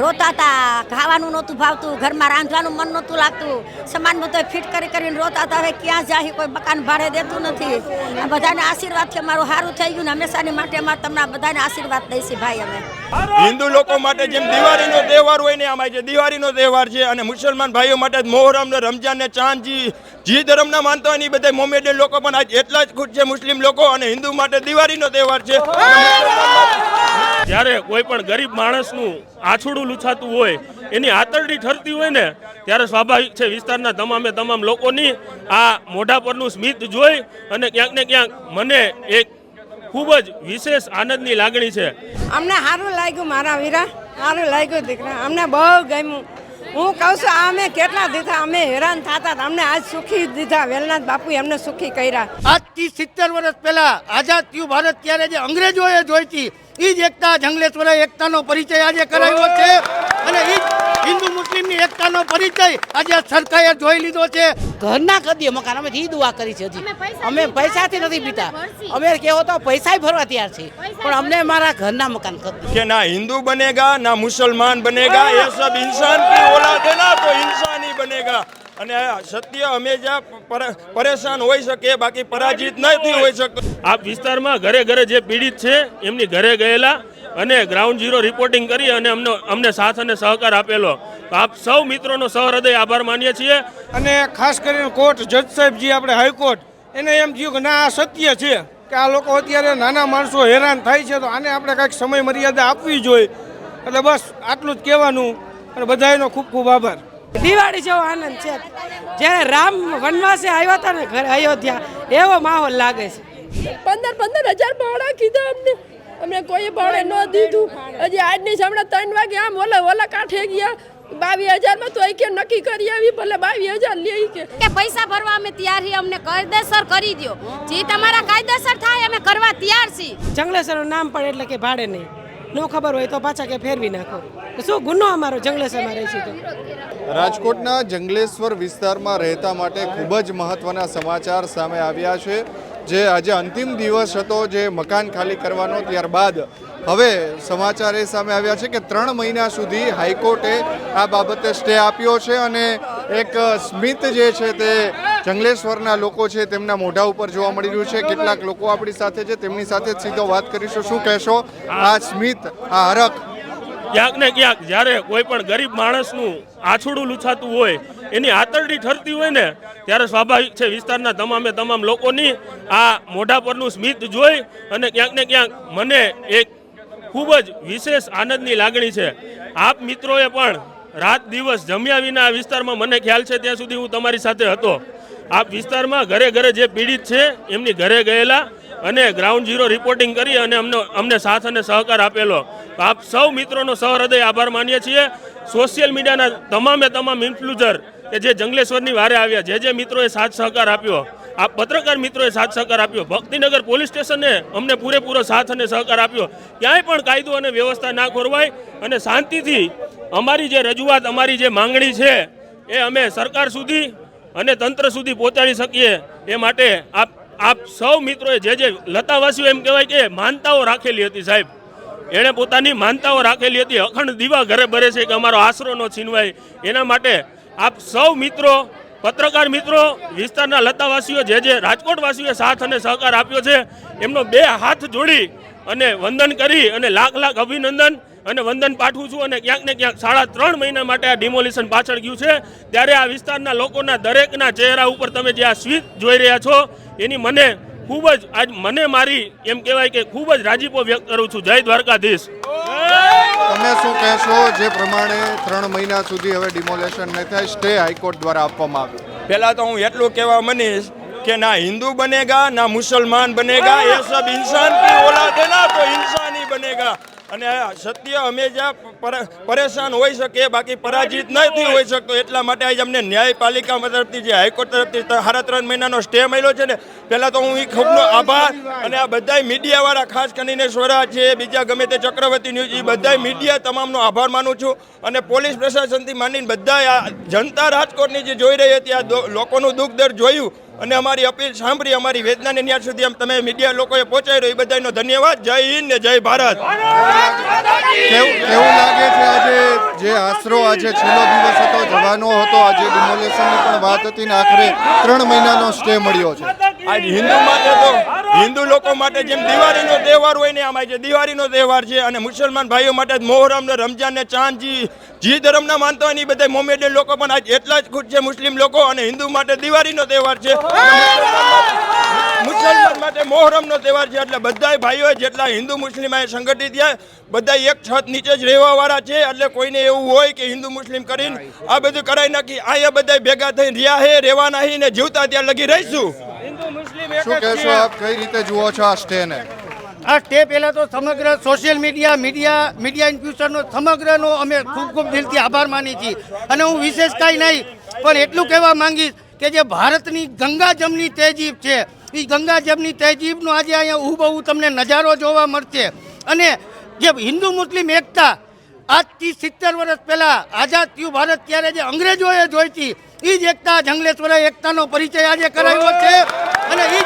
રોતા હતા ખાવાનું નહોતું ભાવતું, ઘરમાં રાંધવાનું મન નહોતું લાગતું. સમાન બધો ફિટ કરી કરીને રોતા હતા હવે ક્યાં જાય કોઈ મકાન ભાડે દેતું નથી. આ બધાને આશીર્વાદ છે, મારું સારું થઈ ગયું ને હંમેશાની માટે અમારે તમને બધાને આશીર્વાદ દઈશી ભાઈ અમે. હિન્દુ લોકો માટે જેમ દિવાળીનો તહેવાર હોય ને અમારે જે દિવાળીનો તહેવાર છે અને મુસલમાન ભાઈઓ માટે મોહરમ ને રમજાન ને ચાંદજી, જી ધર્મના માનતા હોય ને બધા મોમેડિયન લોકો પણ આજ એટલા જ ખુશ છે મુસ્લિમ લોકો અને હિન્દુ માટે દિવાળીનો તહેવાર છે. જ્યારે કોઈ પણ ગરીબ માણસનું આછુડું લૂછાતું હોય એની આતરડી ઠરતી હોય ને ત્યારે સ્વાભાવિક છે વિસ્તારના તમામે તમામ લોકોની આ મોઢા પરનું સ્મિત જોઈ અને ક્યાંક ને ક્યાંક મને એક ખૂબ જ વિશેષ આનંદની લાગણી છે. અમને સારું લાગ્યું મારા વીરા સારું લાગ્યું દીકરા. અમને બહુ ગમ્યું. હું કહું છું અમે કેટલા દીધા અમે હેરાન થતા અમને આજ સુખી દીધા. વેલનાથ બાપુ એમને સુખી કર્યા. આજથી સિત્તેર વર્ષ પહેલા આઝાદ થયું ભારત ત્યારે જે અંગ્રેજોએ જોઈતી એ જ એકતા જંગલેશ્વરે એકતાનો પરિચય આજે કરાવ્યો છે. અને એ હિન્દુ મુસ્લિમની એકતાનો પરિચય આજે સરકારે જોઈ લીધો છે. ઘરના કદીએ મકાન અમે થી દુઆ કરી છે હજી. અમે પૈસાથી નથી પીતા. અમે કેવો તો પૈસા ભરવા તૈયાર છે પણ અમને મારા ઘરના મકાન ખરીદી કે ના હિન્દુ બનેગા ના મુસલમાન બનેગા એ સબ ઇન્સાન કી ઓલાદ હે તો ઇન્સાન હી બનેગા. અને આ સત્ય હંમેશા પર- પરેશાન હોઈ શકે બાકી પરાજિત નથી હોઈ શકે આપ વિસ્તારમાં ઘરે ઘરે જે પીડિત છે એમની ઘરે ગયેલા અને ગ્રાઉન્ડ ઝીરો રિપોર્ટિંગ કરી અને અમને અમને સાથ અને સહકાર આપેલો. તો આપ સૌ મિત્રોનો સહૃદય આભાર માનીએ છીએ. અને ખાસ કરીને કોર્ટ જજ સાહેબજી આપણે હાઈકોર્ટ એને એમ થયું કે ના આ સત્ય છે કે આ લોકો અત્યારે નાના માણસો હેરાન થાય છે તો આને આપણે કાંઈક સમય મર્યાદા આપવી જોઈએ. એટલે બસ આટલું જ કહેવાનું અને બધાનો ખૂબ ખૂબ આભાર. દિવાળી જેવો આનંદ છે. જ્યારે રામ વનવાસે આવ્યા હતા ને ઘરે અયોધ્યા એવો માહોલ લાગે છે. પંદર પંદર હજાર ભાડા કીધા અમને. અમને કોઈ ભાડે ન દીધું. હજી આજની જ હમણાં ત્રણ વાગે આમ ઓલા ઓલા કાંઠે ગયા. બાવીસ હજારમાં તો કે નક્કી કરી આવી ભલે બાવીસ હજાર લે કે કે પૈસા ભરવા અમે તૈયાર છીએ અમને કાયદેસર કરી દો જે તમારા કાયદેસર થાય અમે કરવા તૈયાર છીએ. જંગલેશ્વરનું નામ પડે એટલે કે ભાડે નહીં. ન ખબર હોય તો પાછા કે ફેરવી નાખો. શું ગુનો અમારો? જંગલેશ્વરમાં રહે છે તો. રાજકોટના જંગલેશ્વર વિસ્તારમાં રહેતા માટે ખૂબ જ મહત્વના સમાચાર સામે આવ્યા છે, જે આજે અંતિમ દિવસ હતો જે મકાન ખાલી કરવાનો ત્યારબાદ. હવે સમાચાર એ સામે આવ્યા છે કે ત્રણ મહિના સુધી હાઈકોર્ટે આ બાબતે સ્ટે આપ્યો છે અને એક સ્મિત જે છે તે જંગલેશ્વરના લોકો છે તેમના મોઢા ઉપર જોવા મળી રહ્યું છે. કેટલાક લોકો આપણી સાથે છે તેમની સાથે સીધો વાત કરીશું. શું કહેશો? આ સ્મિત આ હરખ. ક્યાંક ને ક્યાંક જ્યારે કોઈ પણ ગરીબ માણસનું આછુડું લૂછાતું હોય એની આતરડી ઠરતી હોય ને ત્યારે સ્વાભાવિક છે વિસ્તારના તમામે તમામ લોકોની આ મોઢા પરનું સ્મિત જોઈ અને ક્યાંક ને ક્યાંક મને એક ખૂબ જ વિશેષ આનંદની લાગણી છે. આપ મિત્રોએ પણ રાત દિવસ જમ્યા વિના આ વિસ્તારમાં મને ખ્યાલ છે ત્યાં સુધી હું તમારી સાથે હતો. આપ વિસ્તારમાં ઘરે ઘરે જે પીડિત છે, એમની ઘરે ગયેલા અને ગ્રાઉન્ડ ઝીરો રિપોર્ટિંગ કરી અને અમને અમને સાથ અને સહકાર આપેલો. આપ સૌ મિત્રોનો સહૃદય આભાર માનીએ છીએ. સોશિયલ મીડિયાના તમામે તમામ ઇન્ફ્લુઝર કે જે જંગલેશ્વરની વારે આવ્યા, જે જે મિત્રોએ સાથ સહકાર આપ્યો આ પત્રકાર મિત્રોએ સાથ સહકાર આપ્યો, ભક્તિનગર પોલીસ સ્ટેશને અમને પૂરેપૂરો સાથ અને સહકાર આપ્યો. ક્યાંય પણ કાયદો અને વ્યવસ્થા ના ખોરવાય અને શાંતિથી અમારી જે રજૂઆત, અમારી જે માંગણી છે, એ અમે સરકાર સુધી અને તંત્ર સુધી પહોંચાડી શકીએ એ માટે આપ આપ સૌ મિત્રોએ જે જે લતાવાસીઓ એમ કહેવાય કે માનતાઓ રાખેલી હતી સાહેબ. એણે પોતાની માનતાઓ રાખેલી હતી. અખંડ દીવા ઘરે ભરે છે કે અમારો આશરો ન છીનવાય. એના માટે આપ સૌ મિત્રો, પત્રકાર મિત્રો, વિસ્તારના લતાવાસીઓ, જે જે રાજકોટવાસીઓએ સાથ અને સહકાર આપ્યો છે, એમનો બે હાથ જોડી અને વંદન કરી અને લાખ લાખ અભિનંદન અને વંદન પાઠવું છું અને ક્યાંક ને ક્યાંક સાડા ત્રણ મહિના માટે આ ડિમોલિશન પાછળ ગયું છે. ત્યારે આ વિસ્તારના લોકોના દરેકના ચહેરા ઉપર તમે જે આ સ્વીત જોઈ રહ્યા છો એની મને ખૂબ જ આજ મને મારી એમ કહેવાય કે ખૂબ જ રાજીપો વ્યક્ત કરું છું. જય દ્વારકાધીશ. તમે શું કહેશો? જે પ્રમાણે ત્રણ મહિના સુધી હવે ડિમોલેશન નહીં થાય સ્ટે હાઈકોર્ટ દ્વારા આપવામાં આવ્યું. પહેલાં તો હું એટલું કહેવા મનીશ કે ના હિન્દू बनेगा ना मुसलमान बनेगा ये सब इंसान की औलाद है ना तो इंसान ही बनेगा અને આ સત્ય હંમેશા પર- પરેશાન હોઈ શકે બાકી પરાજિત નથી હોઈ શકતો એટલા માટે આજે અમને ન્યાયપાલિકા તરફથી જે હાઈકોર્ટ તરફથી ત- સાડા ત્રણ મહિનાનો સ્ટે મળ્યો છે ને પહેલાં તો હું એ ખૂબનો આભાર અને આ બધાય મીડિયાવાળા ખાસ કરીને સ્વરા છે બીજા ગમે તે ચક્રવર્તી ન્યૂઝ એ બધાય મીડિયા તમામનો આભાર માનું છું અને પોલીસ પ્રશાસનથી માંડીને બધાય આ જનતા રાજકોટની જે જોઈ રહી હતી આ દો- લોકોનું દુઃખ દર્દ જોયું અને અમારી અપીલ સાંભળી, અમારી વેદનાને ન્યાય સુધી આમ તમે મીડિયા લોકોએ પહોંચાડ્યો, એ બધાનો ધન્યવાદ. જય હિન્દ ને જય ભારત. એવું લાગે છે આજે જે આશરો આજે છેલ્લો દિવસ હતો, જવાનો હતો, આજે ડિમોલેશનની પણ વાત હતી ને આખરે ત્રણ મહિનાનો સ્ટે મળ્યો છે? આજ હિન્દુ માટે તો, હિન્દુ લોકો માટે જેમ દિવાળીનો તહેવાર હોય ને, આમ આજે દિવાળીનો તહેવાર છે અને મુસલમાન ભાઈઓ માટે મોહરમ ને રમજાન ને ચાંદજી, જી ધર્મના માનતા હોય ને બધા મોમેડિયન લોકો પણ આજ એટલા જ ખુશ છે મુસ્લિમ લોકો અને હિન્દુ માટે દિવાળીનો તહેવાર છે. મુસલમાન માટે મોહરમનો તહેવાર છે. એટલે બધાય ભાઈઓ જેટલા હિન્દુ મુસ્લિમ આ સંગઠિત થયા બધા એક છત નીચે જ રહેવા વાળા છે. એટલે કોઈને એવું હોય કે હિન્દુ મુસ્લિમ કરીને આ બધું કરાઈ નાખી અહીંયા બધા ભેગા થઈને રહ્યા હે નહીં ને જીવતા ત્યાં લગી રહીશું. શું કહેશો આપ? કઈ રીતે જુઓ છો આ સ્ટેને? આ સ્ટે પહેલાં તો સમગ્ર સોશિયલ મીડિયા મીડિયા મીડિયા ઇન્ફ્યુશનનો સમગ્રનો અમે ખૂબ ખૂબ દિલથી આભાર માની છીએ. અને હું વિશેષ કાંઈ નહીં પણ એટલું કહેવા માંગીશ કે જે ભારતની ગંગા જમની તહેજીબ છે એ ગંગા જમની તહેજીબનો આજે અહીંયા હું તમને નજારો જોવા મળશે. અને જે હિન્દુ મુસ્લિમ એકતા આજથી સિત્તેર વર્ષ પહેલાં આઝાદ થયું ભારત ત્યારે જે અંગ્રેજોએ જોઈતી એ જ એકતા જંગલેશ્વરે એકતાનો પરિચય આજે કરાવ્યો છે. અને એ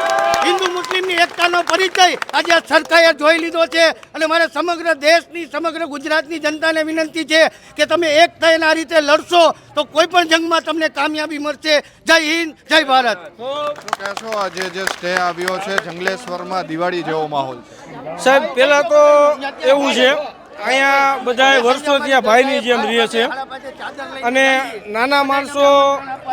હિન્દુ મુસ્લિમની એકતાનો પરિચય આજે આ સરકારે જોઈ લીધો છે. અને મારે સમગ્ર દેશની સમગ્ર ગુજરાતની જનતાને વિનંતી છે કે તમે એક થઈને આ રીતે લડશો તો કોઈ પણ જંગમાં તમને કામયાબી મળશે. જય હિન્દ જય ભારત. કહેશો આજે જે સ્ટે આવ્યો છે જંગલેશ્વરમાં દિવાળી જેવો માહોલ સાહેબ પહેલાં તો એવું છે અહીંયા બધાય વર્ષોથી આ ભાઈની જેમ રહે છે. અને નાના માણસો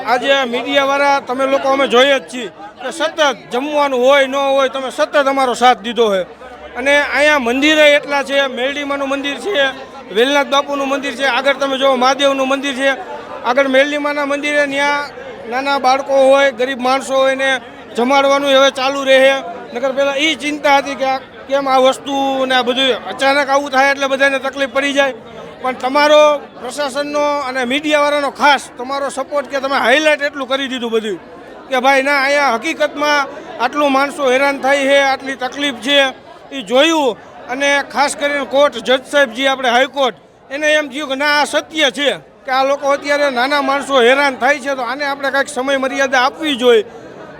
આજે મીડિયાવાળા તમે લોકો અમે જોઈએ જ છીએ કે સતત જમવાનું હોય, ન હોય, તમે સતત અમારો સાથ દીધો છે. અને અહીંયા મંદિરે એટલા છે, મેરડીમાનું મંદિર છે, વેલનાથ બાપુનું મંદિર છે, આગળ તમે જુઓ મહાદેવનું મંદિર છે. આગળ મેરડીમાના મંદિરે ત્યાં નાના બાળકો હોય, ગરીબ માણસો હોય ને જમાડવાનું હવે ચાલુ રહે. નગર પહેલાં એ ચિંતા હતી કે આ કેમ આ વસ્તુ ને આ બધું અચાનક આવું થાય એટલે બધાને તકલીફ પડી જાય? પણ તમારો પ્રશાસનનો અને મીડિયાવાળાનો ખાસ તમારો સપોર્ટ કે તમે હાઇલાઇટ એટલું કરી દીધું બધું કે ભાઈ ના, અહીંયા હકીકતમાં આટલું માણસો હેરાન થાય છે, આટલી તકલીફ છે. એ જોયું અને ખાસ કરીને કોર્ટ જજ સાહેબ જે આપણે હાઈકોર્ટ, એને એમ થયું કે ના, આ સત્ય છે કે આ લોકો અત્યારે નાના માણસો હેરાન થાય છે, તો આને આપણે કાંઈક સમય મર્યાદા આપવી જોઈએ.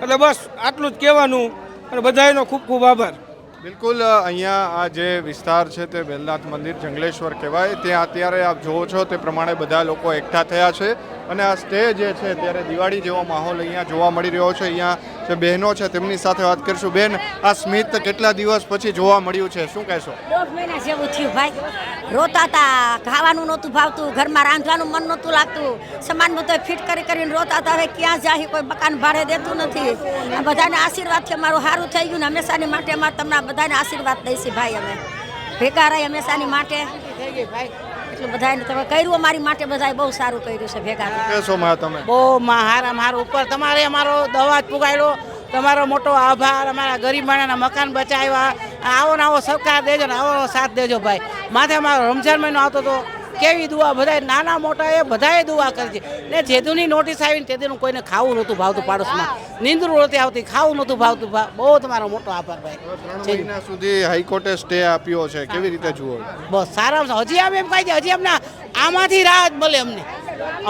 એટલે બસ આટલું જ કહેવાનું અને બધાનો ખૂબ ખૂબ આભાર. બિલકુલ અહીંયા આ જે વિસ્તાર છે તે વેલનાથ મંદિર જંગલેશ્વર કહેવાય. ત્યાં અત્યારે આપ જુઓ છો તે પ્રમાણે બધા લોકો એકઠા થયા છે. અને આ સ્ટે જે છે, ત્યારે દિવાળી જેવો માહોલ અહીંયા જોવા મળી રહ્યો છે. અહીંયા જે બહેનો છે તેમની સાથે વાત કરીશું. બેન, આ સ્મિત કેટલા દિવસ પછી જોવા મળ્યું છે? શું કહેશો? દોઢ મહિના જેવું થયું ભાઈ. રોતા હતા ખાવાનું નહોતું ભાવતું, ઘરમાં રાંધવાનું મન નહોતું લાગતું. સમાન બધો ફિટ કરી કરીને રોતા હતા હવે ક્યાં જાય કોઈ મકાન ભાડે દેતું નથી. આ બધાને આશીર્વાદથી અમારું સારું થઈ ગયું ને હંમેશાની માટે અમારે તમને બધાને આશીર્વાદ દઈશી ભાઈ અમે. ભેગા રહી હંમેશાની માટે. એટલું બધાને તમે કર્યું અમારી માટે બધાએ બહુ સારું કર્યું છે ભેગા. કહેશો માં તમે? બહુ માં હારા મારા ઉપર તમારે અમારો દવા જ પુગાડ્યો તમારો મોટો આભાર અમારા ગરીબ માણસના મકાન બચાવ્યા. આવો ને આવો સરકાર દેજો ને આવો આવો સાથ દેજો ભાઈ. માથે અમારો રમઝાન મહિનો આવતો હતો કેવી દુઆ? બધા નાના મોટા એ બધાએ દુઆ કરી છે. ને જેદુની નોટિસ આવીને તેદીનું કોઈને ખાવું નહોતું ભાવતું પાડોશમાં. નીંદરું નહોતી આવતી ખાવું નહોતું ભાવતું. બહુ તમારો મોટો આભાર ભાઈ. ત્રણ મહિના સુધી હાઈકોર્ટે સ્ટે આપ્યો છે. કેવી રીતે જુઓ? બસ સારામાં હજી અમે એમ કહી છે હજી અમને આમાંથી રાહત મળે અમને.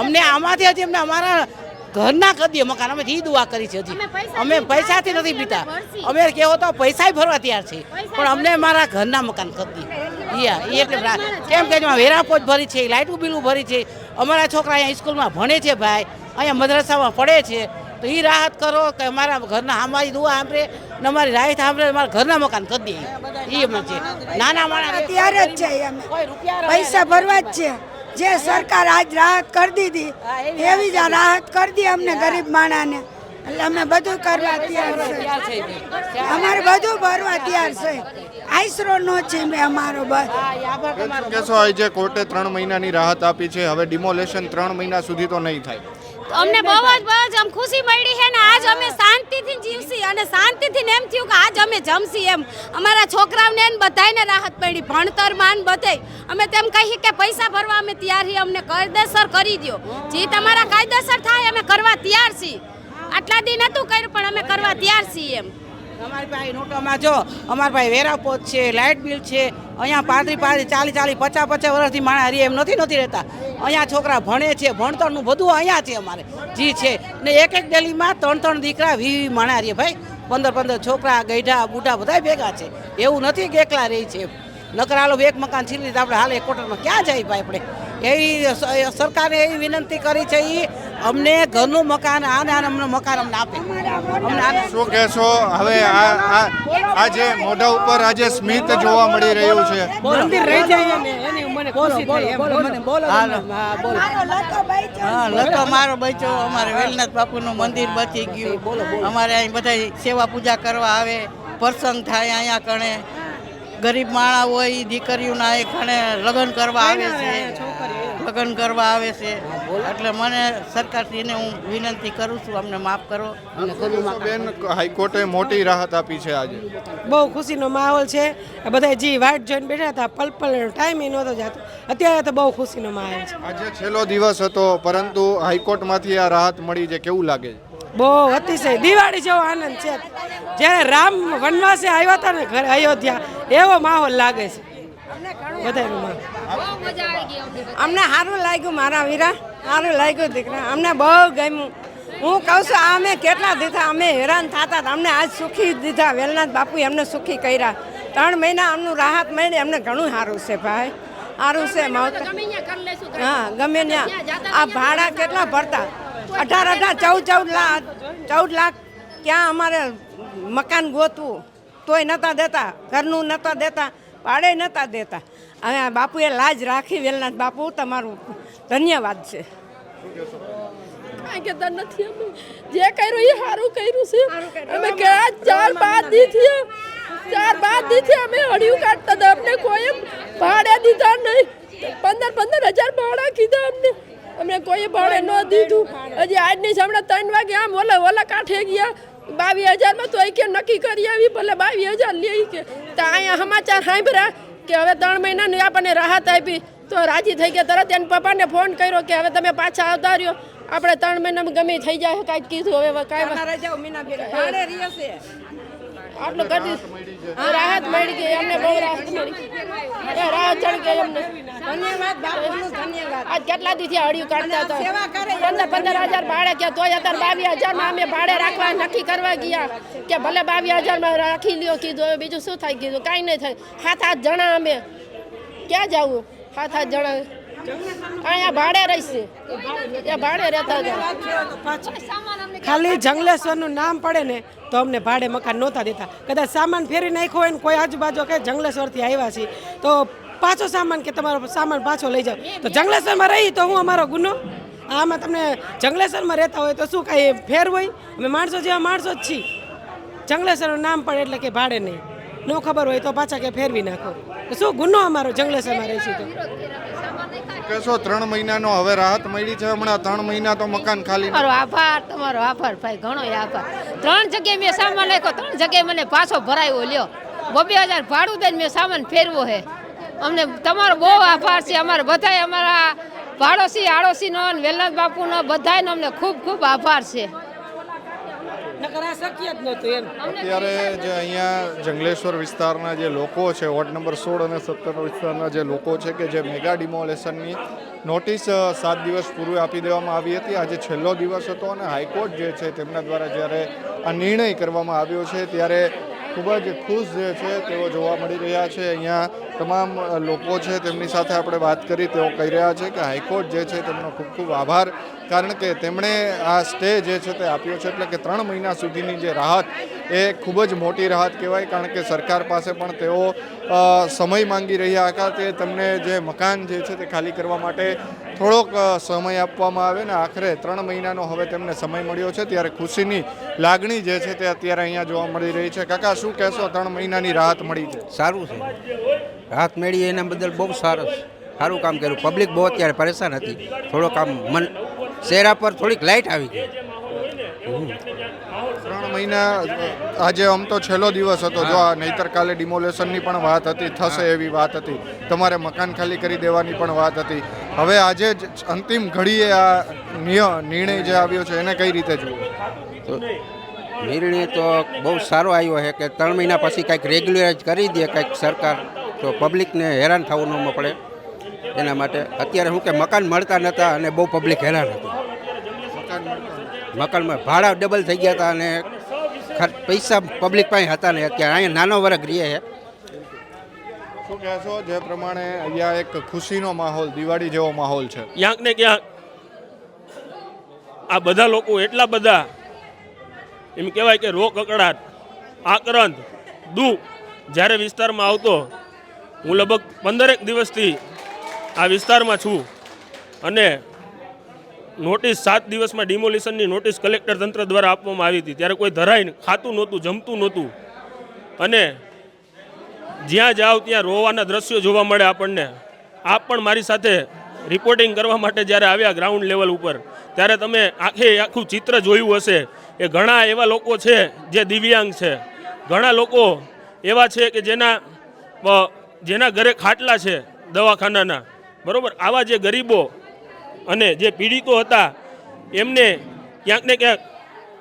અમને આમાંથી હજી અમને અમારા ઘરના કદીએ મકાન અમે જી દુઆ કરી છે હજી. અમે પૈસાથી નથી પીતા. અમે કેવો તો પૈસા ભરવા તૈયાર છે પણ અમને મારા ઘરના મકાન કરી દે યા એ એટલે કેમ કે એમાં વેરાપોચ ભરી છે લાઇટ બિલું ભરી છે. અમારા છોકરા અહીંયા સ્કૂલમાં ભણે છે ભાઈ અહીંયા મદ્રસામાં પડે છે. તો એ રાહત કરો કે અમારા ઘરના અમારી દુઆ સાંભળે ને અમારી રાહત સાંભળે અમારા ઘરના મકાન કરી દઈએ એ અમે છે. નાના માણસ અત્યારે જ છે અમે. પૈસા ભરવા જ છે. જે સરકાર આજ રાહત કરી દીધી એવી જ આ રાહત કરી દી અમને ગરીબ માણાને. એટલે અમે બધું કરવા તૈયાર છે. અમારે બધું ભરવા તૈયાર છે. આઈસરો નો છે મેં અમારો બસ. શું હોય આજે કોર્ટે ત્રણ મહિનાની રાહત આપી છે હવે ડિમોલેશન ત્રણ મહિના સુધી તો નહીં થાય. અમને બહુ જ બહુ જ આમ ખુશી મળી છે ને આજ અમે શાંતિથી જીવસી અને શાંતિથી એમ થયું કે આજ અમે જમસી એમ. અમારા છોકરાઓને ને બધાયને રાહત પડી ભણતરમાં ને બધે. અમે તેમ કહીએ કે પૈસા ભરવા અમે તૈયાર છીએ અમને કાયદેસર કરી દો જે તમારા કાયદેસર થાય અમે કરવા તૈયાર છીએ. આટલા દિન નહોતું કર્યું પણ અમે કરવા તૈયાર છીએ એમ. અમારી પાસે નોટોમાં જો, અમારી પાસે વેરાપોત છે, લાઇટ બિલ છે, અહીંયા પાંત્રી પાંત્રી ચાલી ચાલી પચાસ પચાસ વર્ષથી માણસ હરી એમ નથી નથી રહેતા. અહીંયા છોકરા ભણે છે, ભણતરનું બધું અહીંયા છે અમારે, જી છે. ને એક એક ડેલીમાં ત્રણ ત્રણ દીકરા વી વી માણસ હારીએ, ભાઈ. પંદર પંદર છોકરા ગઈઢા બુઢા બધા ભેગા છે. એવું નથી કે એકલા રહી છે નકર હાલો એક મકાન છીલી આપણે હાલ એક કોટરમાં ક્યાં જાય ભાઈ આપણે? એવી સરકારે એવી વિનંતી કરી છે એ અમને ઘરનું મકાન આને આને અમને મકાન અમને આપે. શું કહેશો? હવે આ આ આ મોઢા ઉપર આજે સ્મિત જોવા મળી રહ્યું છે. મંદિર રહી જાય ને એની મને ખુશી થઈ મને બોલો હા બોલો. હા મારો બચ્યો અમારે વેલનાથ બાપુનું મંદિર બચી ગયું. અમારે અહીં બધા સેવા પૂજા કરવા આવે પ્રસંગ થાય અહીંયા કણે. ગરીબ માણા હોય એ દીકરીઓના એ ઘણે લગ્ન કરવા આવે છે. લગ્ન કરવા આવે છે. એટલે મને સરકારશ્રીને હું વિનંતી કરું છું અમને માફ કરો. બેન હાઈકોર્ટે મોટી રાહત આપી છે આજે. બહુ ખુશીનો માહોલ છે. બધા જી વાટ જોઈને બેઠા હતા પલ પલ ટાઈમ એ નહોતો જતો. અત્યારે તો બહુ ખુશીનો માહોલ છે. આજે છેલ્લો દિવસ હતો પરંતુ હાઈકોર્ટમાંથી આ રાહત મળી છે. કેવું લાગે છે? બહુ અતિશય દિવાળી જેવો આનંદ છે. જ્યારે રામ વનવાસે આવ્યા હતા ને ઘરે અયોધ્યા, એવો માહોલ લાગે છે. અમને સારું લાગ્યું મારા વીરા. સારું લાગ્યું દીકરા. અમને બહુ ગમ્યું. હું કહું છું, અમે કેટલા દીધા? અમે હેરાન થતા અમને આજ સુખી દીધા. વેલનાથ બાપુ એમને સુખી કર્યા. ત્રણ મહિના અમનું રાહત મળી. અમને ઘણું સારું છે ભાઈ. સારું છે, માવતર. હા, ગમે ત્યાં. આ ભાડા કેટલા ભરતા? અઢાર અઢાર ચૌદ ચૌદ લાખ ચૌદ લાખ ક્યાં અમારે મકાન ગોતવું? તોય નહોતા દેતા ઘરનું નહોતા દેતા ભાડે નહોતા દેતા. હવે બાપુએ લાજ રાખી વેલનાથ બાપુ તમારું ધન્યવાદ છે. કહેતા નથી અમે. જે કર્યું એ સારું કર્યું છે. અમે કે ચાર પાંચ દીધી ચાર પાંચ દીથી અમે હળિયું કાઢતા હતા. અમને કોઈ ભાડે દીધા નહીં. પંદર પંદર હજાર ભાડા કીધા અમને. અમને કોઈ ભાડે ન દીધું. હજી આજની હમણાં ત્રણ વાગે આમ ઓલા ઓલા કાંઠે ગયા. બાવીસ હજારમાં તો કે નક્કી કરી આવી, ભલે બાવીસ હજાર લઈ કે. તો અહીંયા સમાચાર સાંભળ્યા કે હવે ત્રણ મહિનાની આપણને રાહત આપી. તો રાજી થઈ ગયા તરત એને પપ્પાને ફોન કર્યો કે હવે તમે પાછા આવતા રહ્યો. આપણે ત્રણ મહિનામાં ગમે થઈ જાય કાંઈક કીધું. હવે કાંઈ આટલું કરી રાહત મળી ગઈ અમને બહુ રાહત મળી એ રાહત ચડી ગઈ અમને. ધન્યવાદ ધન્યવાદ. આજ કેટલા દીથી હળિયું કાઢતા હતા? સેવા કરે પંદર પંદર હજાર ભાડે કે તોય અત્યારે બાવીસ હજારમાં અમે ભાડે રાખવા નક્કી કરવા ગયા કે ભલે બાવીસ હજારમાં રાખી લ્યો કીધું બીજું શું થાય? કીધું કાંઈ નહીં થાય. સાત આઠ જણા અમે. ક્યાં જવું? સાત આઠ જણા અહીંયા ભાડે રહીશે. એ ભાડે રહેતા ખાલી જંગલેશ્વરનું નામ પડે ને તો અમને ભાડે મકાન નહોતા દેતા. કદાચ સામાન ફેરી નાખ્યો હોય ને કોઈ આજુબાજુ કે જંગલેશ્વરથી આવ્યા છીએ, તો પાછો સામાન કે તમારો સામાન પાછો લઈ જાઓ. તો જંગલેશ્વરમાં રહી તો હું અમારો ગુનો? આમાં તમને જંગલેશ્વરમાં રહેતા હોય તો શું કાંઈ ફેર હોય? અમે માણસો જેવા માણસો જ છીએ. જંગલેશ્વરનું નામ પણ એટલે કે ભાડે નહીં. ન ખબર હોય તો પાછા કે ફેરવી નાખો. શું ગુનો અમારો જંગલેશ્વરમાં રહીશું તો? કહેશો, ત્રણ મહિનાનો હવે રાહત મળી છે હમણાં, ત્રણ મહિના તો મકાન ખાલી તમારો આભાર તમારો આભાર, ભાઈ, ઘણો આભાર. ત્રણ જગ્યાએ મેં સામાન નાખ્યો ત્રણ જગ્યાએ મને પાછો ભરાયો, લ્યો. બબે હજાર ભાડું દઈને મેં સામાન ફેરવો હે. અમને તમારો બહુ આભાર છે, અમારે બધાય અમારા પાડોશી, આડોશીનો વેલનાથ બાપુનો બધાયનો અમને ખૂબ ખૂબ આભાર છે નકર આ શક્ય જ નહોતું એમ અત્યારે જે અહીંયા જંગલેશ્વર વિસ્તારના જે લોકો છે, વોર્ડ નંબર સોળ અને સત્તર વિસ્તારના જે લોકો છે કે જે મેગા ડિમોલેશનની નોટિસ સાત દિવસ પૂર્વે આપી દેવામાં આવી હતી. આજે છેલ્લો દિવસ હતો અને હાઈકોર્ટ જે છે, તેમના દ્વારા જ્યારે આ નિર્ણય કરવામાં આવ્યો છે, ત્યારે ખૂબ જ ખુશ જે છે તેઓ જોવા મળી રહ્યા છે. અહીંયા તમામ લોકો છે તેમની સાથે આપણે વાત કરી, તેઓ કહી રહ્યા છે કે હાઈકોર્ટ જે છે તેમનો ખૂબ ખૂબ આભાર, કારણ કે તેમણે આ સ્ટે જે છે તે આપ્યો છે એટલે કે ત્રણ મહિના સુધીની જે રાહત એ ખૂબ જ મોટી રાહત કહેવાય, કારણ કે સરકાર પાસે પણ તેઓ સમય માંગી રહ્યા હતા. તે તમને જે મકાન જે છે તે ખાલી કરવા માટે થોડોક સમય આપવામાં આવે ને આખરે ત્રણ મહિનાનો હવે તેમને સમય મળ્યો છે ત્યારે ખુશીની લાગણી જે છે તે અત્યારે અહીંયા જોવા મળી રહી છે. કાકા, શું કહેશો? ત્રણ મહિનાની રાહત મળી છે. સારું છે. રાહત મેળવી એના બદલ બહુ સારું સારું કામ કર્યું. પબ્લિક બહુ અત્યારે પરેશાન હતી. થોડોક આમ મન, ચહેરા પર થોડીક લાઇટ આવી ગઈ. ત્રણ મહિના, આજે આમ તો છેલ્લો દિવસ હતો. જો આ નહીતર કાલે ડિમોલેશનની પણ વાત હતી, થશે એવી વાત હતી. તમારે મકાન ખાલી કરી દેવાની પણ વાત હતી. હવે આજે જ અંતિમ ઘડીએ આ નિર્ણય જે આવ્યો છે, એને કઈ રીતે જુઓ? નિર્ણય તો બહુ સારો આવ્યો છે કે ત્રણ મહિના પછી કંઈક રેગ્યુલરાઇઝ કરી દે, કંઈક સરકાર તો પબ્લિકને હેરાન થવું ન પડે એના માટે અત્યારે શું કે મકાન મળતા નહોતા અને બહુ પબ્લિક હેરાન હતી. મકાનમાં ભાડા ડબલ થઈ ગયા હતા અને પૈસા પબ્લિક પાસે હતા ને અત્યારે. અહીંયા નાનો વર્ગ રહે છે. શું કહેશો જે પ્રમાણે અહીંયા એક ખુશીનો માહોલ દિવાળી જેવો માહોલ છે. ક્યાંક ને ક્યાંક આ બધા લોકો એટલા બધા એમ કહેવાય કે રોગ અકળાટ આક્રંદ દુઃખ જ્યારે વિસ્તારમાં આવતો હું લગભગ પંદરેક દિવસથી આ વિસ્તારમાં છું. અને નોટિસ સાત દિવસમાં ડિમોલિશનની નોટિસ કલેક્ટર તંત્ર દ્વારા આપવામાં આવી હતી. ત્યારે કોઈ ધરાઈને ખાતું નહોતું, જમતું નહોતું. અને જ્યાં જાઓ ત્યાં રોવાના દ્રશ્યો જોવા મળે આપણને. આપ પણ મારી સાથે રિપોર્ટિંગ કરવા માટે જ્યારે આવ્યા ગ્રાઉન્ડ લેવલ ઉપર, ત્યારે તમે આખે આખું ચિત્ર જોયું હશે કે ઘણા એવા લોકો છે જે દિવ્યાંગ છે. ઘણા લોકો એવા છે કે જેના જેના ઘરે ખાટલા છે દવાખાનાના. બરાબર? આવા જે ગરીબો અને જે પીડિતો હતા, એમને ક્યાંક ને ક્યાંક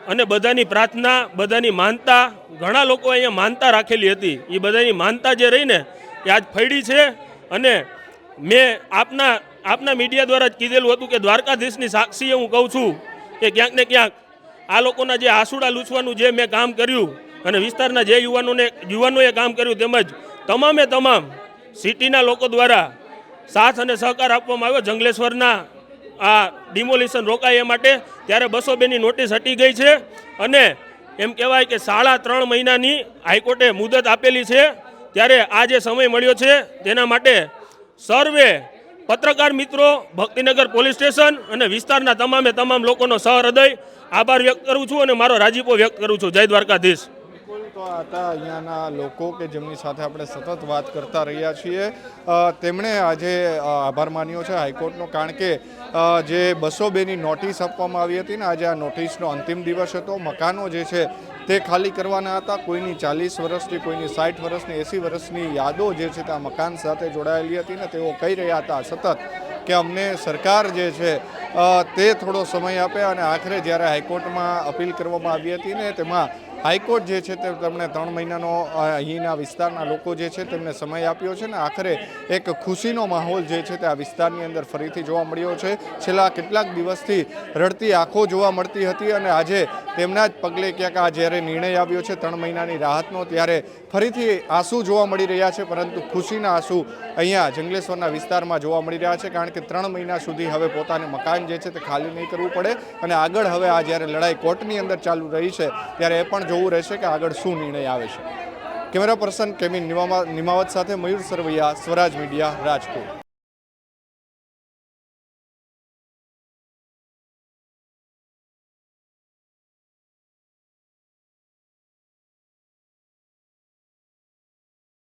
અને બધાની પ્રાર્થના, બધાની માનતા, ઘણા લોકો અહીંયા માનતા રાખેલી હતી. એ બધાની માનતા જે રહીને એ આજ ફળી છે અને મેં આપના આપના મીડિયા દ્વારા જ કીધેલું હતું કે દ્વારકાધીશની સાક્ષીએ હું કહું છું કે ક્યાંક ને ક્યાંક આ લોકોના જે આસુડા લૂછવાનું જે મેં કામ કર્યું અને વિસ્તારના જે યુવાનોને, યુવાનોએ કામ કર્યું તેમજ તમામે તમામ સિટીના લોકો દ્વારા સાથ અને સહકાર આપવામાં આવ્યો. જંગલેશ્વરના આ ડિમોલિશન રોકાય એ માટે ત્યારે બસો બેની નોટિસ હટી ગઈ છે અને એમ કહેવાય કે સાડા ત્રણ મહિનાની હાઈકોર્ટે મુદત આપેલી છે. ત્યારે આ જે સમય મળ્યો છે તેના માટે સર્વે પત્રકાર મિત્રો, ભક્તિનગર પોલીસ સ્ટેશન અને વિસ્તારના તમામે તમામ લોકોનો સહૃદય આભાર વ્યક્ત કરું છું અને મારો રાજીપો વ્યક્ત કરું છું. જય દ્વારકાધીશ. તો હતા અહીંયાના લોકો કે જેમની સાથે આપણે સતત વાત કરતા રહ્યા છીએ. તેમણે આજે આભાર માન્યો છે હાઈકોર્ટનો, કારણ કે જે બસો બેની નોટિસ આપવામાં આવી હતી ને, આજે આ નોટિસનો અંતિમ દિવસ હતો. મકાનો જે છે તે ખાલી કરવાના હતા. કોઈની ચાલીસ વર્ષની કોઈની સાઠ વર્ષની, એંસી વર્ષની યાદો જે છે તે મકાન સાથે જોડાયેલી હતી ને, તેઓ કહી રહ્યા હતા સતત કે અમને સરકાર જે છે તે થોડો સમય આપે અને આખરે જ્યારે હાઈકોર્ટમાં અપીલ કરવામાં આવી હતી ને, તેમાં હાઈકોર્ટ જે છે તે તમને ત્રણ મહિનાનો અહીંના વિસ્તારના લોકો જે છે તેમને સમય આપ્યો છે ને આખરે એક ખુશીનો માહોલ જે છે તે આ વિસ્તારની અંદર ફરીથી જોવા મળ્યો છે. છેલ્લા કેટલાક દિવસથી રડતી આંખો જોવા મળતી હતી અને આજે તેમના જ પગલે ક્યાંક આ જ્યારે નિર્ણય આવ્યો છે ત્રણ મહિનાની રાહતનો ત્યારે ફરીથી આંસુ જોવા મળી રહ્યા છે, પરંતુ ખુશીના આંસુ અહીંયા જંગલેશ્વરના વિસ્તારમાં જોવા મળી રહ્યા છે, કારણ કે ત્રણ મહિના સુધી હવે પોતાનું મકાન જે છે તે ખાલી નહીં કરવું પડે અને આગળ હવે આ જ્યારે લડાઈ કોર્ટની અંદર ચાલુ રહી છે, ત્યારે એ પણ જોવું રહેશે કે આગળ શું નિર્ણય આવે છે. કેમેરા પર્સન કેમિન નિમાવત સાથે મયુર સરવૈયા, સ્વરાજ મીડિયા, રાજકોટ.